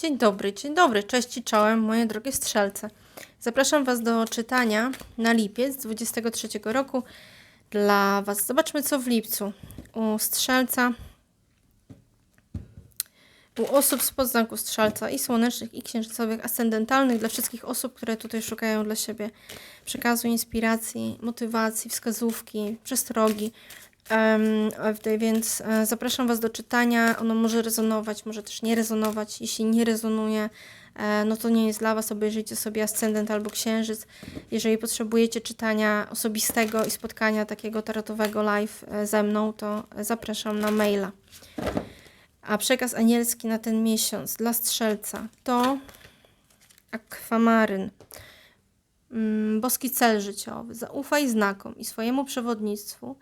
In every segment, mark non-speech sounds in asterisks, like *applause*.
Dzień dobry, dzień dobry, cześć i czołem, moje drogie strzelce. Zapraszam Was do czytania na lipiec 23 roku dla Was. Zobaczmy, co w lipcu u strzelca, u osób z podznaku strzelca i słonecznych, i księżycowych, ascendentalnych, dla wszystkich osób, które tutaj szukają dla siebie przekazu, inspiracji, motywacji, wskazówki, przestrogi. Um, więc e, zapraszam Was do czytania. Ono może rezonować, może też nie rezonować. Jeśli nie rezonuje, e, no to nie jest dla Was. Obejrzyjcie sobie Ascendent albo Księżyc. Jeżeli potrzebujecie czytania osobistego i spotkania takiego tarotowego live e, ze mną, to zapraszam na maila. A przekaz anielski na ten miesiąc dla strzelca to akwamaryn. Mm, boski cel życiowy. Zaufaj znakom i swojemu przewodnictwu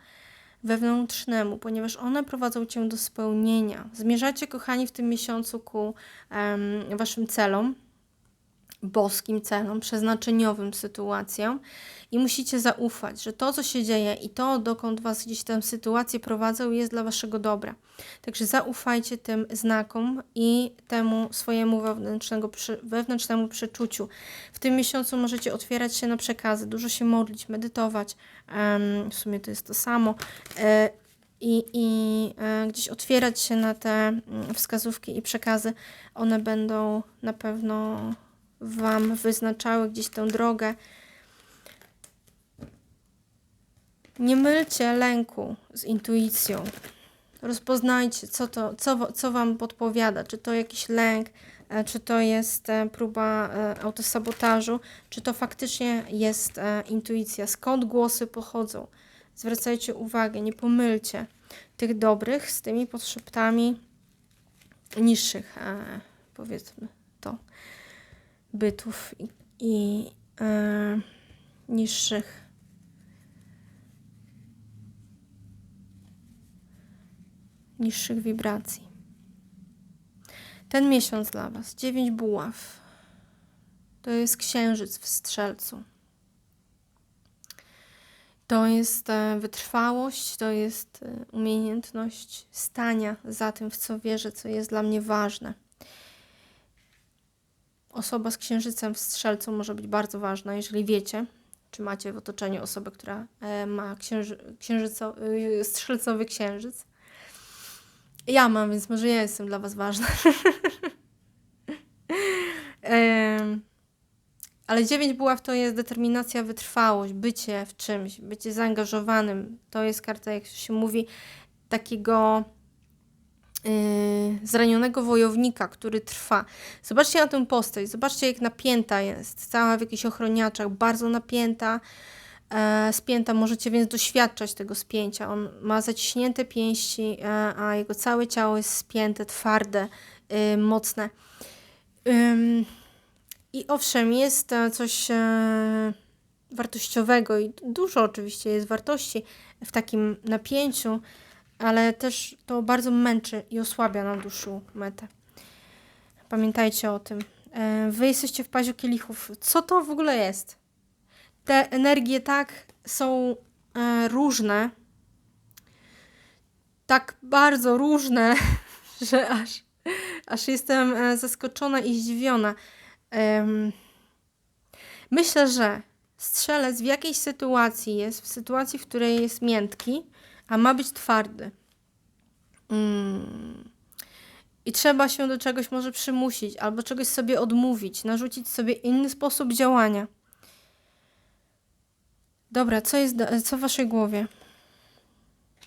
wewnętrznemu, ponieważ one prowadzą Cię do spełnienia. Zmierzacie, kochani, w tym miesiącu ku um, Waszym celom, boskim celom, przeznaczeniowym sytuacjom i musicie zaufać, że to, co się dzieje i to, dokąd Was gdzieś tę sytuację prowadzą, jest dla Waszego dobra. Także zaufajcie tym znakom i temu swojemu wewnętrznemu, wewnętrznemu przeczuciu. W tym miesiącu możecie otwierać się na przekazy, dużo się modlić, medytować. w sumie to jest to samo. E, i, i e, gdzieś otwierać się na te mm, wskazówki i przekazy, one będą na pewno Wam wyznaczały gdzieś tę drogę. Nie mylcie lęku z intuicją. Rozpoznajcie, co, to, co, co Wam podpowiada. Czy to jakiś lęk, e, czy to jest e, próba e, autosabotażu, czy to faktycznie jest intuicja. Skąd głosy pochodzą? Zwracajcie uwagę, nie pomylcie tych dobrych z tymi podszeptami niższych, powiedzmy to bytów i, e, niższych niższych wibracji. Ten miesiąc dla Was, dziewięć buław, to jest księżyc w strzelcu. To jest e, wytrwałość, to jest e, umiejętność stania za tym, w co wierzę, co jest dla mnie ważne osoba z księżycem w strzelcu może być bardzo ważna, jeżeli wiecie, czy macie w otoczeniu osobę, która e, ma księży, księżyco, e, strzelcowy księżyc. Ja mam, więc może ja jestem dla Was ważna. *laughs* Ale dziewięć buław to jest determinacja, wytrwałość, bycie w czymś, bycie zaangażowanym. To jest karta, jak się mówi, takiego zranionego wojownika, który trwa. Zobaczcie na tę postać, zobaczcie jak napięta jest, cała w jakichś ochroniaczach, bardzo napięta, e, spięta, możecie więc doświadczać tego spięcia. On ma zaciśnięte pięści, e, a jego całe ciało jest spięte, twarde, e, mocne. I owszem, jest coś e, wartościowego i dużo oczywiście jest wartości w takim napięciu, ale też to bardzo męczy i osłabia na dłuższą metę. Pamiętajcie o tym. E, wy jesteście w paziu kielichów. Co to w ogóle jest? Te energie tak są e, różne, tak bardzo różne, *laughs* że aż, aż jestem e, zaskoczona i zdziwiona. Myślę, że strzelec w jakiejś sytuacji jest, w sytuacji, w której jest miętki, a ma być twardy. Mm. I trzeba się do czegoś może przymusić, albo czegoś sobie odmówić, narzucić sobie inny sposób działania. Dobra, co jest co w waszej głowie?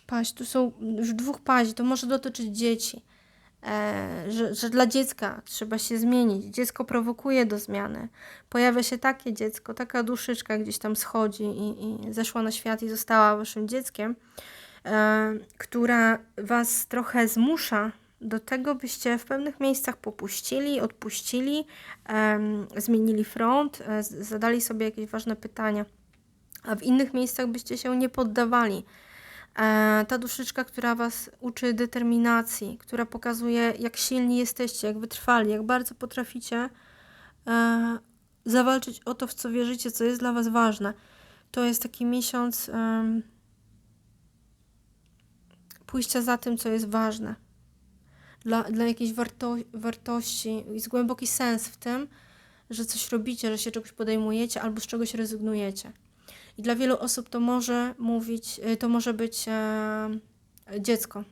Paść, tu są już dwóch paź, to może dotyczyć dzieci. E, że, że dla dziecka trzeba się zmienić. Dziecko prowokuje do zmiany. Pojawia się takie dziecko, taka duszyczka gdzieś tam schodzi i, i zeszła na świat i została waszym dzieckiem która Was trochę zmusza do tego, byście w pewnych miejscach popuścili, odpuścili, zmienili front, e, zadali sobie jakieś ważne pytania, a w innych miejscach byście się nie poddawali. E, ta duszyczka, która Was uczy determinacji, która pokazuje, jak silni jesteście, jak wytrwali, jak bardzo potraficie zawalczyć o to, w co wierzycie, co jest dla Was ważne. To jest taki miesiąc pójścia za tym, co jest ważne. dla, dla jakiejś warto, wartości, jest głęboki sens w tym, że coś robicie, że się czegoś podejmujecie albo z czegoś rezygnujecie. I dla wielu osób to może mówić, y, to może być e, dziecko.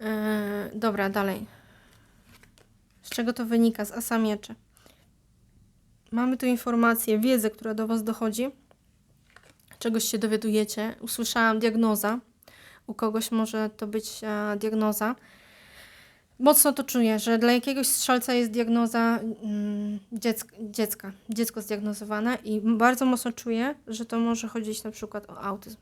E, dobra, dalej. Z czego to wynika? Z asa mieczy. Mamy tu informację, wiedzę, która do Was dochodzi. Czegoś się dowiadujecie. Usłyszałam diagnoza. U kogoś może to być e, diagnoza. Mocno to czuję, że dla jakiegoś strzelca jest diagnoza mm, dziecka, dziecko zdiagnozowane i bardzo mocno czuję, że to może chodzić na przykład o autyzm.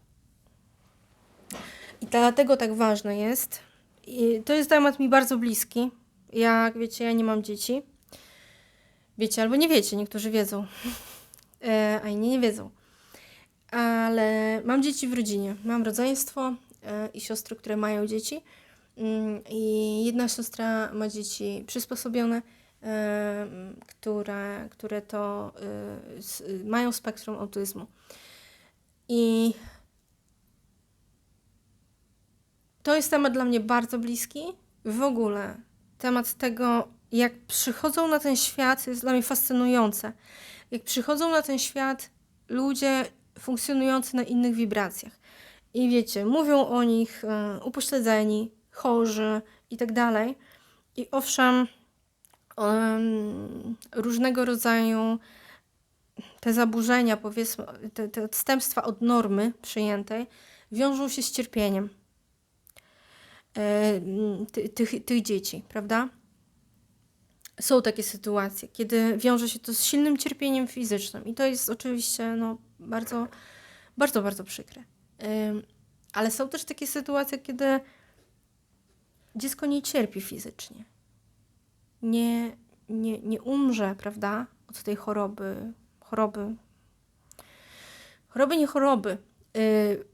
I dlatego tak ważne jest. I to jest temat mi bardzo bliski. Jak wiecie, ja nie mam dzieci. Wiecie albo nie wiecie, niektórzy wiedzą, *laughs* e, a inni nie wiedzą. Ale mam dzieci w rodzinie. Mam rodzeństwo e, i siostry, które mają dzieci. Mm, I jedna siostra ma dzieci przysposobione, e, które, które to e, mają spektrum autyzmu. I to jest temat dla mnie bardzo bliski. W ogóle temat tego, jak przychodzą na ten świat, jest dla mnie fascynujące. Jak przychodzą na ten świat ludzie funkcjonujący na innych wibracjach. I wiecie, mówią o nich e, upośledzeni, chorzy i tak dalej. I owszem, em, różnego rodzaju te zaburzenia, powiedzmy, te, te odstępstwa od normy przyjętej wiążą się z cierpieniem e, ty, tych, tych dzieci, prawda? Są takie sytuacje, kiedy wiąże się to z silnym cierpieniem fizycznym i to jest oczywiście no, bardzo, bardzo, bardzo przykre. Ale są też takie sytuacje, kiedy dziecko nie cierpi fizycznie. Nie, nie, nie umrze, prawda, od tej choroby, choroby. Choroby, nie choroby. Yy,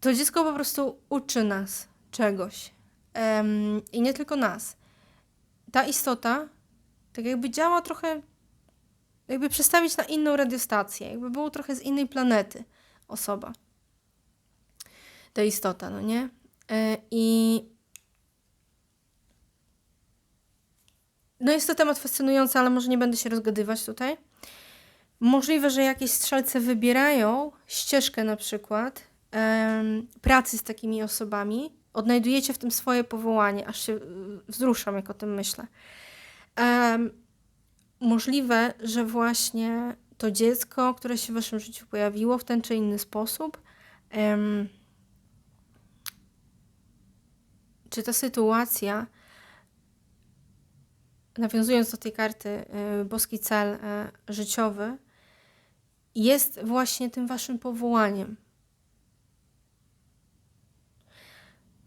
To dziecko po prostu uczy nas czegoś. I nie tylko nas. Ta istota tak jakby działa trochę, jakby przestawić na inną radiostację, jakby było trochę z innej planety osoba. Ta istota, no nie? E, I no jest to temat fascynujący, ale może nie będę się rozgadywać tutaj. Możliwe, że jakieś strzelce wybierają ścieżkę na przykład em, pracy z takimi osobami, odnajdujecie w tym swoje powołanie, aż się y, wzruszam, jak o tym myślę. Em, możliwe, że właśnie to dziecko, które się w waszym życiu pojawiło w ten czy inny sposób, czy ta sytuacja, nawiązując do tej karty y, boski cel y, życiowy, jest właśnie tym waszym powołaniem.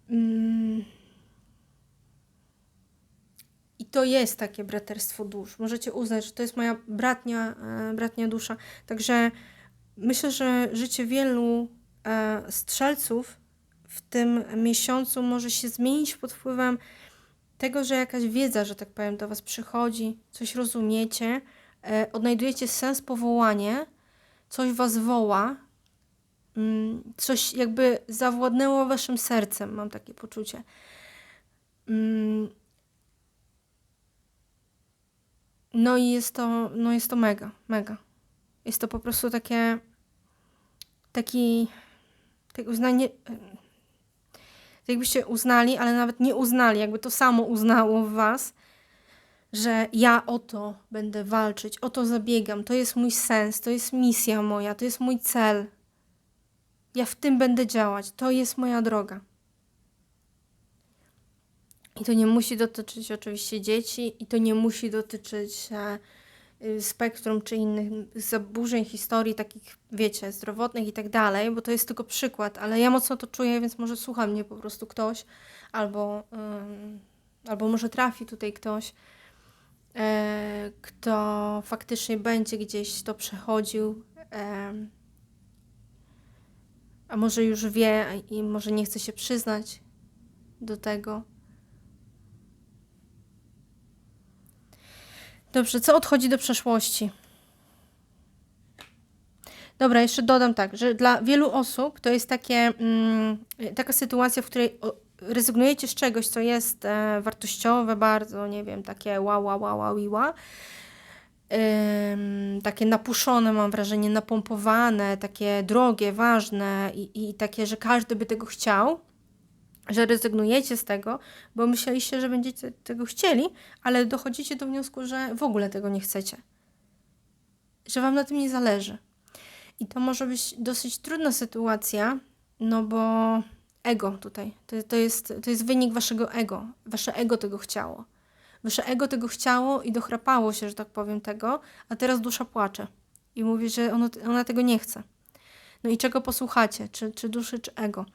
Mm. I to jest takie braterstwo dusz. Możecie uznać, że to jest moja bratnia, e, bratnia dusza. Także myślę, że życie wielu e, strzelców w tym miesiącu może się zmienić pod wpływem tego, że jakaś wiedza, że tak powiem, do Was przychodzi, coś rozumiecie, e, odnajdujecie sens, powołanie, coś Was woła, mm, coś jakby zawładnęło Waszym sercem, mam takie poczucie. Mm, No i jest to, no jest to mega, mega. Jest to po prostu takie, taki, takie uznanie, tak jakbyście uznali, ale nawet nie uznali, jakby to samo uznało w was, że ja o to będę walczyć, o to zabiegam, to jest mój sens, to jest misja moja, to jest mój cel. Ja w tym będę działać, to jest moja droga. I to nie musi dotyczyć oczywiście dzieci, i to nie musi dotyczyć e, y, spektrum czy innych zaburzeń historii, takich, wiecie, zdrowotnych i tak dalej, bo to jest tylko przykład, ale ja mocno to czuję, więc może słucha mnie po prostu ktoś, albo, albo może trafi tutaj ktoś, e, kto faktycznie będzie gdzieś to przechodził, em, a może już wie i może nie chce się przyznać do tego. Dobrze, co odchodzi do przeszłości? Dobra, jeszcze dodam tak, że dla wielu osób to jest takie, mm, taka sytuacja, w której rezygnujecie z czegoś, co jest e, wartościowe bardzo, nie wiem, takie wow, wow, wow, wow, wow ym, takie napuszone, mam wrażenie, napompowane, takie drogie, ważne i, i takie, że każdy by tego chciał, że rezygnujecie z tego, bo myśleliście, że będziecie tego chcieli, ale dochodzicie do wniosku, że w ogóle tego nie chcecie. Że wam na tym nie zależy. I to może być dosyć trudna sytuacja, no bo ego tutaj, to, to, jest, to jest wynik waszego ego. Wasze ego tego chciało. Wasze ego tego chciało i dochrapało się, że tak powiem, tego, a teraz dusza płacze i mówi, że ona tego nie chce. No i czego posłuchacie, czy, czy duszy, czy ego.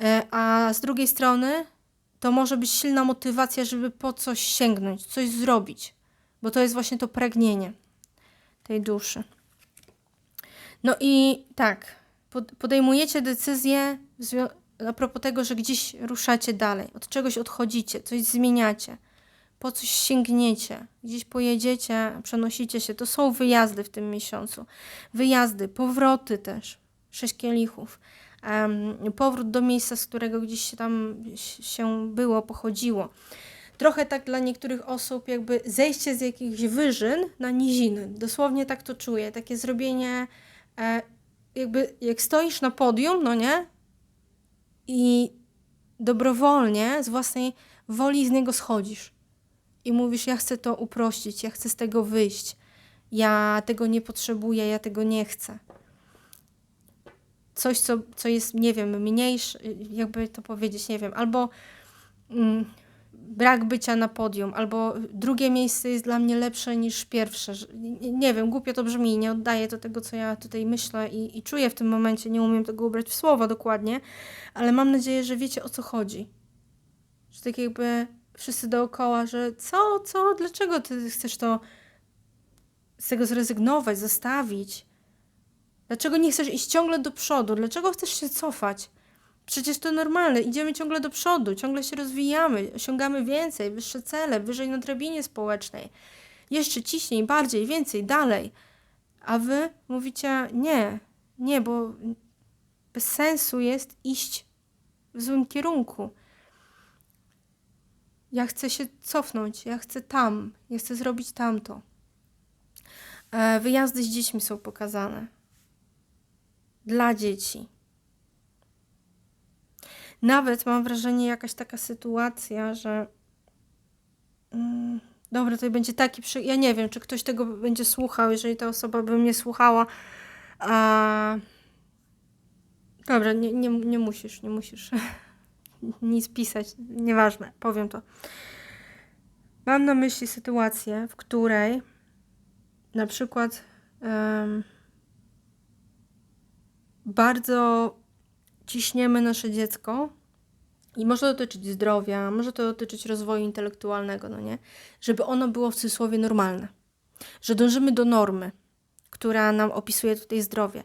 E, a z drugiej strony to może być silna motywacja, żeby po coś sięgnąć, coś zrobić, bo to jest właśnie to pragnienie tej duszy. No i tak, podejmujecie decyzję a propos tego, że gdzieś ruszacie dalej, od czegoś odchodzicie, coś zmieniacie po coś sięgniecie, gdzieś pojedziecie, przenosicie się. To są wyjazdy w tym miesiącu. Wyjazdy, powroty też. Sześć kielichów. Powrót do miejsca, z którego gdzieś się tam się było, pochodziło. Trochę tak dla niektórych osób, jakby zejście z jakichś wyżyn na niziny. Dosłownie tak to czuję. Takie zrobienie, e, jakby jak stoisz na podium, no nie? I dobrowolnie, z własnej woli z niego schodzisz i mówisz: Ja chcę to uprościć, ja chcę z tego wyjść, ja tego nie potrzebuję, ja tego nie chcę. Coś, co, co jest, nie wiem, mniejsze, jakby to powiedzieć, nie wiem, albo mm, brak bycia na podium, albo drugie miejsce jest dla mnie lepsze niż pierwsze. Nie, nie wiem, głupio to brzmi, nie oddaję to tego, co ja tutaj myślę i, i czuję w tym momencie, nie umiem tego ubrać w słowa dokładnie, ale mam nadzieję, że wiecie o co chodzi. Że tak jakby wszyscy dookoła, że co, co, dlaczego ty chcesz to z tego zrezygnować, zostawić? Dlaczego nie chcesz iść ciągle do przodu? Dlaczego chcesz się cofać? Przecież to normalne, idziemy ciągle do przodu, ciągle się rozwijamy, osiągamy więcej, wyższe cele, wyżej na drabinie społecznej. Jeszcze ciśniej, bardziej, więcej, dalej. A wy mówicie nie, nie, bo bez sensu jest iść w złym kierunku. Ja chcę się cofnąć, ja chcę tam, ja chcę zrobić tamto. E, wyjazdy z dziećmi są pokazane. Dla dzieci. Nawet mam wrażenie, jakaś taka sytuacja, że. Mm, dobra, to będzie taki przy... Ja nie wiem, czy ktoś tego będzie słuchał, jeżeli ta osoba by mnie słuchała. A... Dobra, nie, nie, nie musisz, nie musisz. *laughs* nic pisać, nieważne, powiem to. Mam na myśli sytuację, w której na przykład um, bardzo ciśniemy nasze dziecko i może dotyczyć zdrowia, może to dotyczyć rozwoju intelektualnego, no nie? Żeby ono było w cudzysłowie normalne. Że dążymy do normy, która nam opisuje tutaj zdrowie.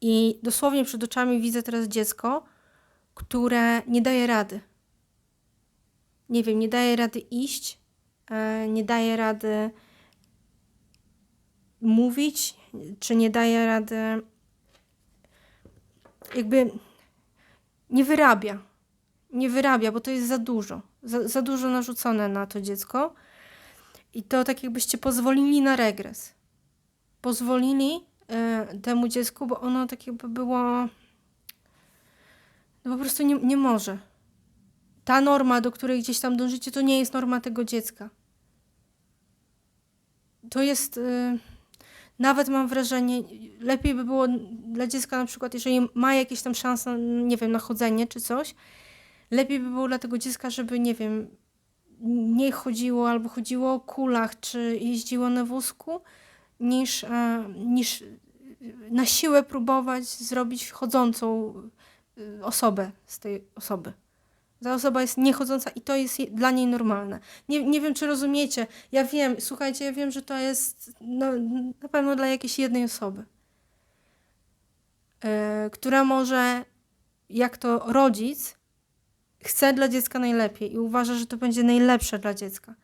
I dosłownie przed oczami widzę teraz dziecko, które nie daje rady. Nie wiem, nie daje rady iść, e, nie daje rady mówić, czy nie daje rady jakby nie wyrabia. Nie wyrabia, bo to jest za dużo. Za, za dużo narzucone na to dziecko. I to tak jakbyście pozwolili na regres. Pozwolili y, temu dziecku, bo ono tak jakby było no po prostu nie, nie może. Ta norma, do której gdzieś tam dążycie, to nie jest norma tego dziecka. To jest. Yy, nawet mam wrażenie, lepiej by było dla dziecka, na przykład, jeżeli ma jakieś tam szanse, nie wiem, na chodzenie czy coś, lepiej by było dla tego dziecka, żeby, nie wiem, nie chodziło albo chodziło o kulach, czy jeździło na wózku, niż, e, niż na siłę próbować zrobić chodzącą Y, osobę z tej osoby. Ta osoba jest niechodząca i to jest dla niej normalne. Nie, nie wiem, czy rozumiecie. Ja wiem, słuchajcie, ja wiem, że to jest no, na pewno dla jakiejś jednej osoby, yy, która może, jak to rodzic, chce dla dziecka najlepiej i uważa, że to będzie najlepsze dla dziecka.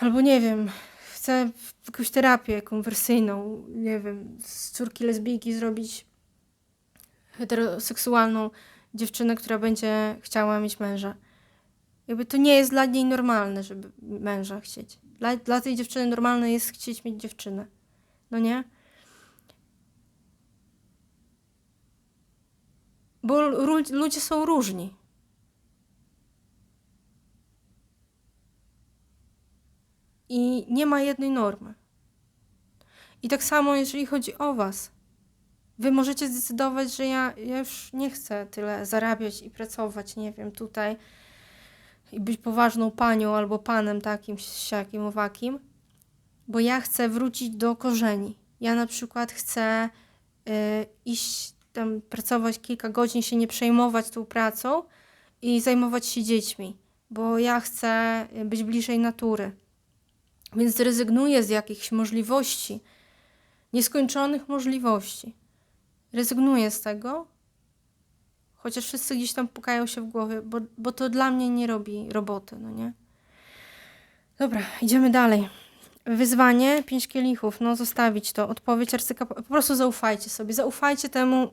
Albo nie wiem, chce jakąś terapię konwersyjną, nie wiem, z córki lesbijki zrobić heteroseksualną dziewczynę, która będzie chciała mieć męża. Jakby to nie jest dla niej normalne, żeby męża chcieć. Dla, dla tej dziewczyny normalne jest chcieć mieć dziewczynę. No nie? Bo lu- ludzie są różni. I nie ma jednej normy. I tak samo, jeżeli chodzi o Was. Wy możecie zdecydować, że ja, ja już nie chcę tyle zarabiać i pracować, nie wiem, tutaj i być poważną panią albo panem takim, siakim, owakim, bo ja chcę wrócić do korzeni. Ja na przykład chcę y, iść tam pracować kilka godzin, się nie przejmować tą pracą i zajmować się dziećmi, bo ja chcę być bliżej natury. Więc zrezygnuję z jakichś możliwości, nieskończonych możliwości. Rezygnuję z tego, chociaż wszyscy gdzieś tam pukają się w głowie, bo, bo to dla mnie nie robi roboty, no nie? Dobra, idziemy dalej. Wyzwanie, pięć kielichów, no zostawić to, odpowiedź arcykapłana, po prostu zaufajcie sobie, zaufajcie temu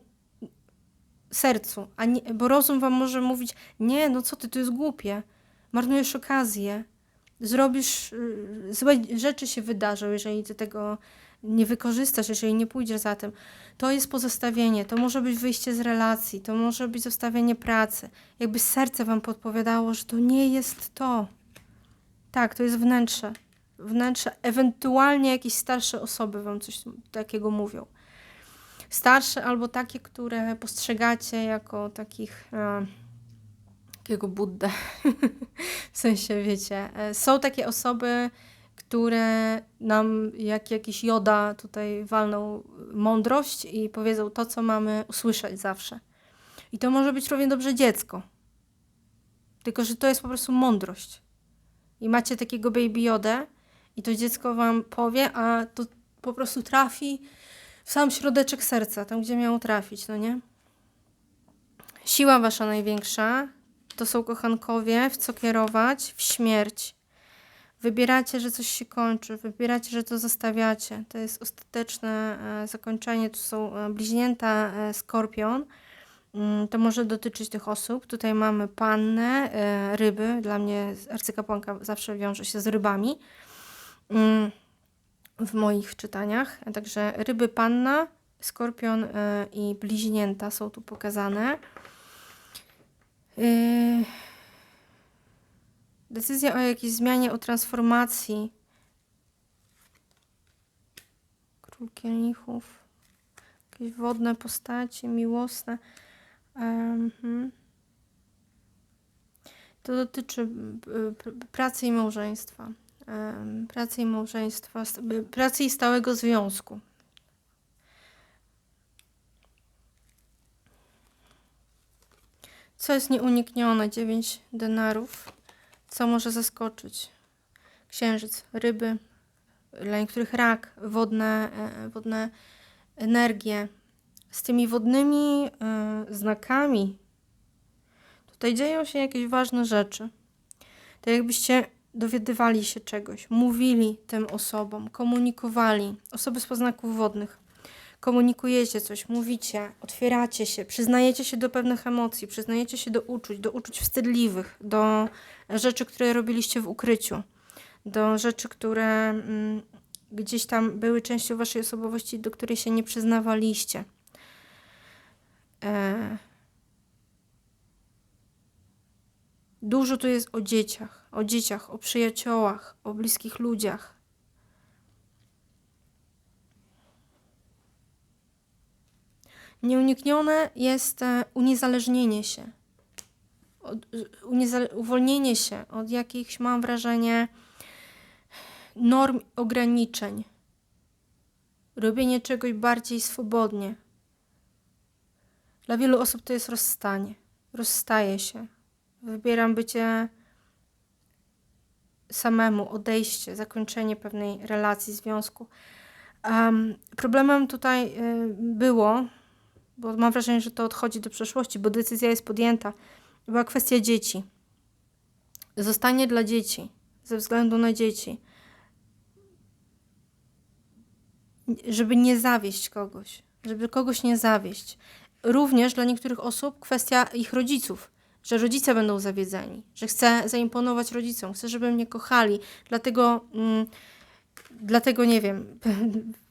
sercu, a nie, bo rozum wam może mówić, nie, no co ty, to jest głupie, marnujesz okazję, zrobisz, y, złe rzeczy się wydarzą, jeżeli ty tego nie wykorzystasz, jeżeli nie pójdziesz za tym. To jest pozostawienie, to może być wyjście z relacji, to może być zostawienie pracy. Jakby serce wam podpowiadało, że to nie jest to. Tak, to jest wnętrze. Wnętrze, ewentualnie jakieś starsze osoby wam coś takiego mówią. Starsze albo takie, które postrzegacie jako takich. E, takiego Buddę. *laughs* w sensie, wiecie, e, są takie osoby, które nam jak jakiś joda tutaj walną mądrość i powiedzą to, co mamy usłyszeć zawsze. I to może być równie dobrze dziecko. Tylko, że to jest po prostu mądrość. I macie takiego baby jodę i to dziecko wam powie, a to po prostu trafi w sam środeczek serca, tam gdzie miało trafić, no nie? Siła wasza największa to są kochankowie, w co kierować, w śmierć. Wybieracie, że coś się kończy, wybieracie, że to zostawiacie. To jest ostateczne e, zakończenie. Tu są e, bliźnięta e, skorpion. Mm, to może dotyczyć tych osób. Tutaj mamy pannę, ryby. Dla mnie arcykapłanka zawsze wiąże się z rybami mm, w moich czytaniach. Także ryby, panna, skorpion i bliźnięta są tu pokazane. Yy, decyzja o jakiejś zmianie, o transformacji. Król kielichów. Jakieś wodne postacie, miłosne. Um, to dotyczy pracy i małżeństwa. Pracy i małżeństwa, pracy i stałego związku. Co jest nieuniknione? 9 denarów. Co może zaskoczyć? Księżyc, ryby, dla niektórych rak, wodne, e, wodne energie. Z tymi wodnymi y, znakami tutaj dzieją się jakieś ważne rzeczy. Tak jakbyście dowiadywali się czegoś, mówili tym osobom, komunikowali. Osoby z poznaków wodnych komunikujecie coś, mówicie, otwieracie się, przyznajecie się do pewnych emocji, przyznajecie się do uczuć, do uczuć wstydliwych, do rzeczy, które robiliście w ukryciu, do rzeczy, które mm, gdzieś tam były częścią waszej osobowości, do której się nie przyznawaliście. E... Dużo tu jest o dzieciach, o dzieciach, o przyjaciołach, o bliskich ludziach. Nieuniknione jest e, uniezależnienie się, uwolnienie się od jakichś, mam wrażenie, norm, ograniczeń, robienie czegoś bardziej swobodnie. Dla wielu osób to jest rozstanie. Rozstaje się. Wybieram bycie samemu, odejście, zakończenie pewnej relacji, związku. Um, problemem tutaj y, było, bo mam wrażenie, że to odchodzi do przeszłości, bo decyzja jest podjęta. Była kwestia dzieci. Zostanie dla dzieci, ze względu na dzieci. Żeby nie zawieść kogoś, żeby kogoś nie zawieść. również dla niektórych osób kwestia ich rodziców, że rodzice będą zawiedzeni, że chcę zaimponować rodzicom, chcę, żeby mnie kochali, dlatego, mm, dlatego nie wiem, *laughs*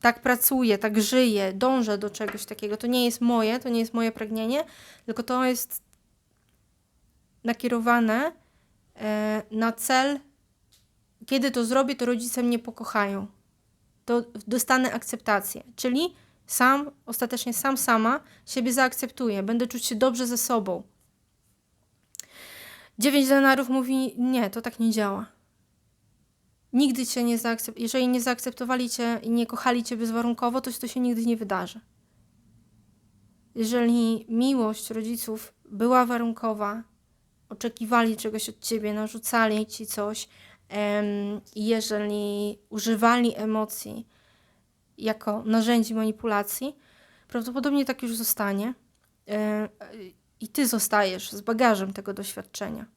tak pracuję, tak żyję, dążę do czegoś takiego. To nie jest moje, to nie jest moje pragnienie, tylko to jest nakierowane e, na cel, kiedy to zrobię, to rodzice mnie pokochają. To dostanę akceptację, czyli sam, ostatecznie sam sama siebie zaakceptuję, będę czuć się dobrze ze sobą. Dziewięć denarów mówi, nie, to tak nie działa. Nigdy cię nie zaakceptowali, jeżeli nie zaakceptowali cię i nie kochali cię bezwarunkowo, to to się nigdy nie wydarzy. Jeżeli miłość rodziców była warunkowa, oczekiwali czegoś od ciebie, narzucali ci coś, jeżeli używali emocji jako narzędzi manipulacji, prawdopodobnie tak już zostanie. E, I ty zostajesz z bagażem tego doświadczenia.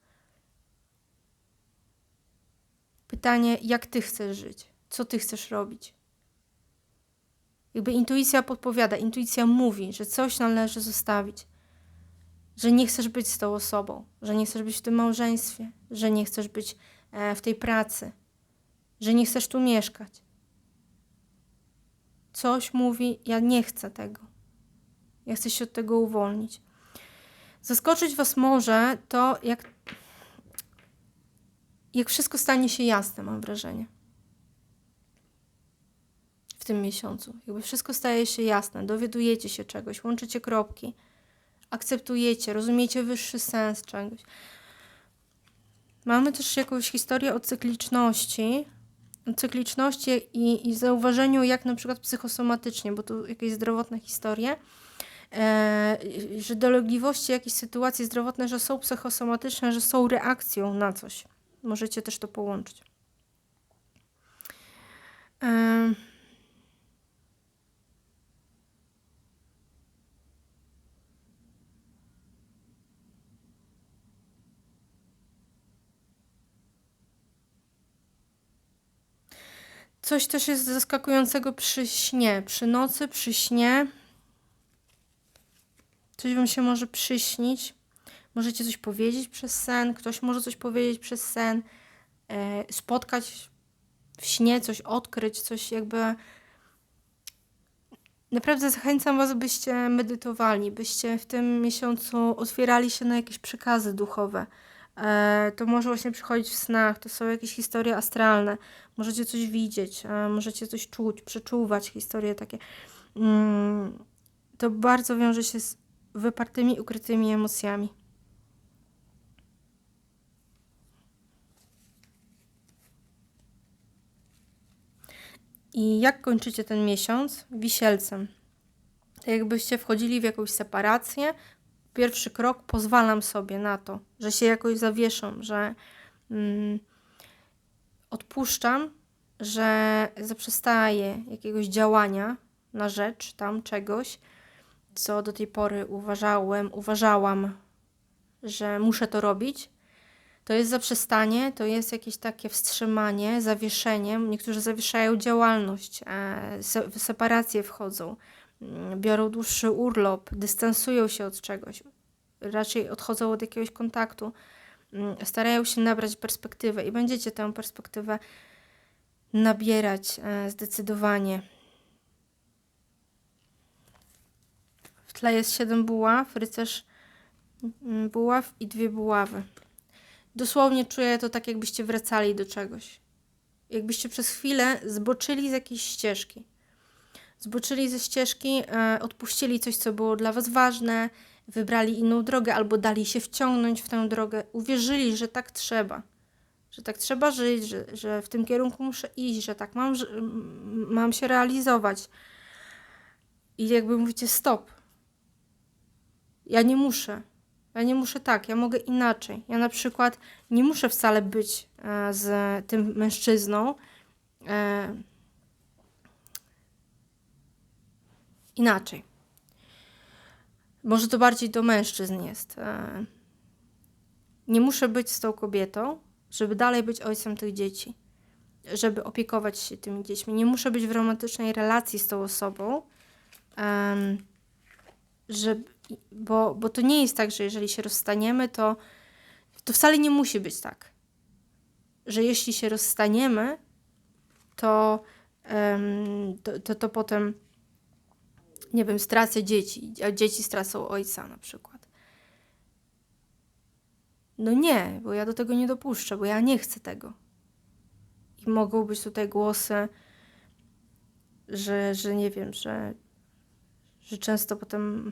Pytanie, jak ty chcesz żyć? Co ty chcesz robić? Jakby intuicja podpowiada, intuicja mówi, że coś należy zostawić, że nie chcesz być z tą osobą, że nie chcesz być w tym małżeństwie, że nie chcesz być e, w tej pracy, że nie chcesz tu mieszkać. Coś mówi, ja nie chcę tego. Ja chcę się od tego uwolnić. Zaskoczyć Was może to, jak jak wszystko stanie się jasne, mam wrażenie. W tym miesiącu. Jakby wszystko staje się jasne, dowiadujecie się czegoś, łączycie kropki, akceptujecie, rozumiecie wyższy sens czegoś. Mamy też jakąś historię o cykliczności, o cykliczności i, i zauważeniu, jak na przykład psychosomatycznie, bo tu jakieś zdrowotne historie, e, że dolegliwości, jakieś sytuacje zdrowotne, że są psychosomatyczne, że są reakcją na coś. Możecie też to połączyć. Coś też jest zaskakującego przy śnie, przy nocy, przy śnie. Coś Wam się może przyśnić. Możecie coś powiedzieć przez sen, ktoś może coś powiedzieć przez sen, e, spotkać w śnie, coś odkryć, coś jakby. Naprawdę zachęcam Was, byście medytowali, byście w tym miesiącu otwierali się na jakieś przekazy duchowe. E, to może właśnie przychodzić w snach, to są jakieś historie astralne, możecie coś widzieć, e, możecie coś czuć, przeczuwać historie takie. Mm, to bardzo wiąże się z wypartymi, ukrytymi emocjami. I jak kończycie ten miesiąc? Wisielcem. Tak jakbyście wchodzili w jakąś separację. Pierwszy krok pozwalam sobie na to, że się jakoś zawieszam, że mm, odpuszczam, że zaprzestaję jakiegoś działania na rzecz tam czegoś, co do tej pory uważałem, uważałam, że muszę to robić, to jest zaprzestanie, to jest jakieś takie wstrzymanie, zawieszenie. Niektórzy zawieszają działalność, w separację wchodzą, mm, biorą dłuższy urlop, dystansują się od czegoś, raczej odchodzą od jakiegoś kontaktu, mm, starają się nabrać perspektywę i będziecie tę perspektywę nabierać e, zdecydowanie. W tle jest siedem buław, rycerz mm, buław i dwie buławy. Dosłownie czuję to tak, jakbyście wracali do czegoś. Jakbyście przez chwilę zboczyli z jakiejś ścieżki. Zboczyli ze ścieżki, e, odpuścili coś, co było dla Was ważne, wybrali inną drogę albo dali się wciągnąć w tę drogę. Uwierzyli, że tak trzeba. Że tak trzeba żyć, że, że w tym kierunku muszę iść, że tak mam, mam się realizować. I jakby mówicie, stop. Ja nie muszę. Ja nie muszę tak, ja mogę inaczej. Ja na przykład nie muszę wcale być e, z tym mężczyzną. E, inaczej. Może to bardziej do mężczyzn jest. E, nie muszę być z tą kobietą, żeby dalej być ojcem tych dzieci, żeby opiekować się tymi dziećmi. Nie muszę być w romantycznej relacji z tą osobą, że, bo, bo to nie jest tak, że jeżeli się rozstaniemy, to, to wcale nie musi być tak, że jeśli się rozstaniemy, to, em, to, to, to potem, nie wiem, stracę dzieci, a dzieci stracą ojca na przykład. No nie, bo ja do tego nie dopuszczę, bo ja nie chcę tego. I mogą być tutaj głosy, że, że nie wiem, że, że często potem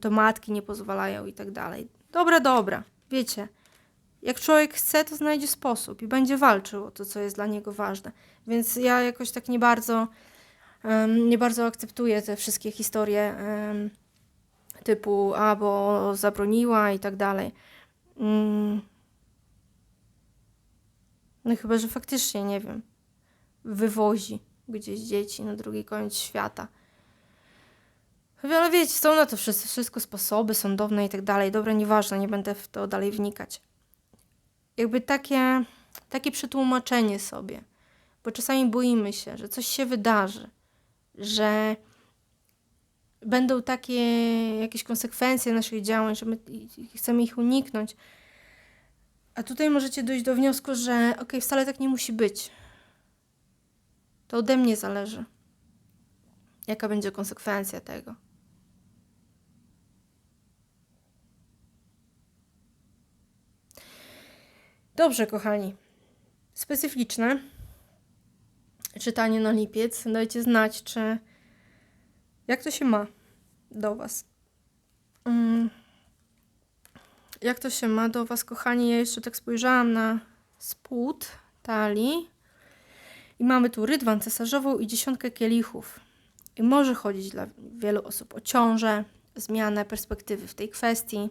to matki nie pozwalają i tak dalej. Dobra, dobra, wiecie. Jak człowiek chce, to znajdzie sposób i będzie walczył o to, co jest dla niego ważne. Więc ja jakoś tak nie bardzo, em, nie bardzo akceptuję te wszystkie historie em, typu, a bo zabroniła i tak dalej. Mm. No chyba, że faktycznie, nie wiem, wywozi gdzieś dzieci na drugi koniec świata. Ale wiecie, są na to wszystko, wszystko sposoby sądowne i tak dalej. Dobra, nieważne, nie będę w to dalej wnikać. Jakby takie, takie przetłumaczenie sobie, bo czasami boimy się, że coś się wydarzy, że będą takie jakieś konsekwencje naszych działań, że my chcemy ich uniknąć. A tutaj możecie dojść do wniosku, że okej, wcale tak nie musi być. To ode mnie zależy. Jaka będzie konsekwencja tego? Dobrze, kochani. Specyficzne czytanie na lipiec. Dajcie znać, czy jak to się ma do Was. Mm. Jak to się ma do Was, kochani? Ja jeszcze tak spojrzałam na spód talii. I mamy tu rydwan cesarzową i dziesiątkę kielichów. I może chodzić dla wielu osób o ciążę, zmianę perspektywy w tej kwestii,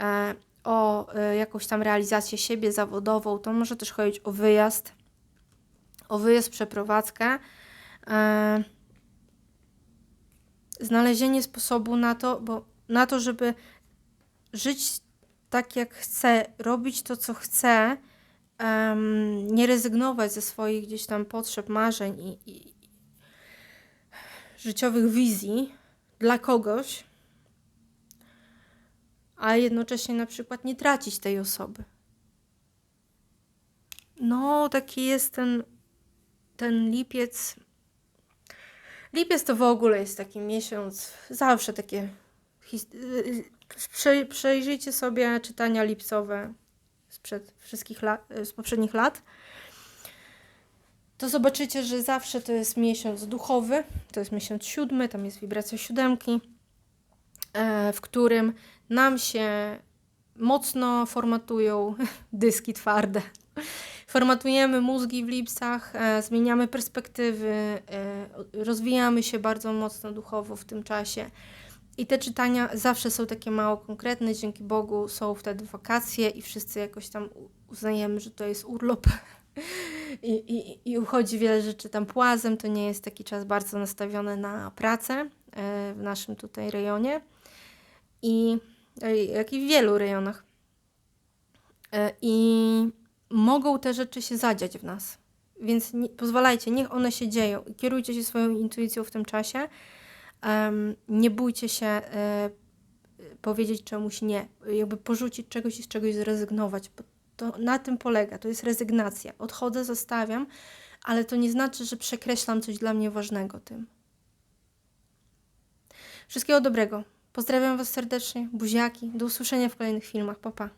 e, o e, jakąś tam realizację siebie zawodową. To może też chodzić o wyjazd, o wyjazd, przeprowadzkę. E, znalezienie sposobu na to, bo na to, żeby żyć tak jak chcę, robić to, co chcę, nie rezygnować ze swoich gdzieś tam potrzeb, marzeń i, i życiowych wizji dla kogoś, a jednocześnie na przykład nie tracić tej osoby. No, taki jest ten, ten lipiec. Lipiec to w ogóle jest taki miesiąc, zawsze takie. Prze, przejrzyjcie sobie czytania lipcowe sprzed wszystkich lat, z poprzednich lat. To zobaczycie, że zawsze to jest miesiąc duchowy, to jest miesiąc siódmy, tam jest wibracja siódemki, w którym nam się mocno formatują *laughs* dyski twarde. Formatujemy mózgi w lipsach, e, zmieniamy perspektywy, e, rozwijamy się bardzo mocno duchowo w tym czasie. I te czytania zawsze są takie mało konkretne, dzięki Bogu są wtedy wakacje i wszyscy jakoś tam uznajemy, że to jest urlop *laughs* I, i, i uchodzi wiele rzeczy tam płazem. To nie jest taki czas bardzo nastawiony na pracę e, w naszym tutaj rejonie i jak i w wielu rejonach. I mogą te rzeczy się zadziać w nas. Więc nie, pozwalajcie, niech one się dzieją. Kierujcie się swoją intuicją w tym czasie. Um, nie bójcie się e, powiedzieć czemuś nie. Jakby porzucić czegoś i z czegoś zrezygnować. To na tym polega. To jest rezygnacja. Odchodzę, zostawiam, ale to nie znaczy, że przekreślam coś dla mnie ważnego tym. Wszystkiego dobrego. Pozdrawiam Was serdecznie. Buziaki. Do usłyszenia w kolejnych filmach. Pa, pa.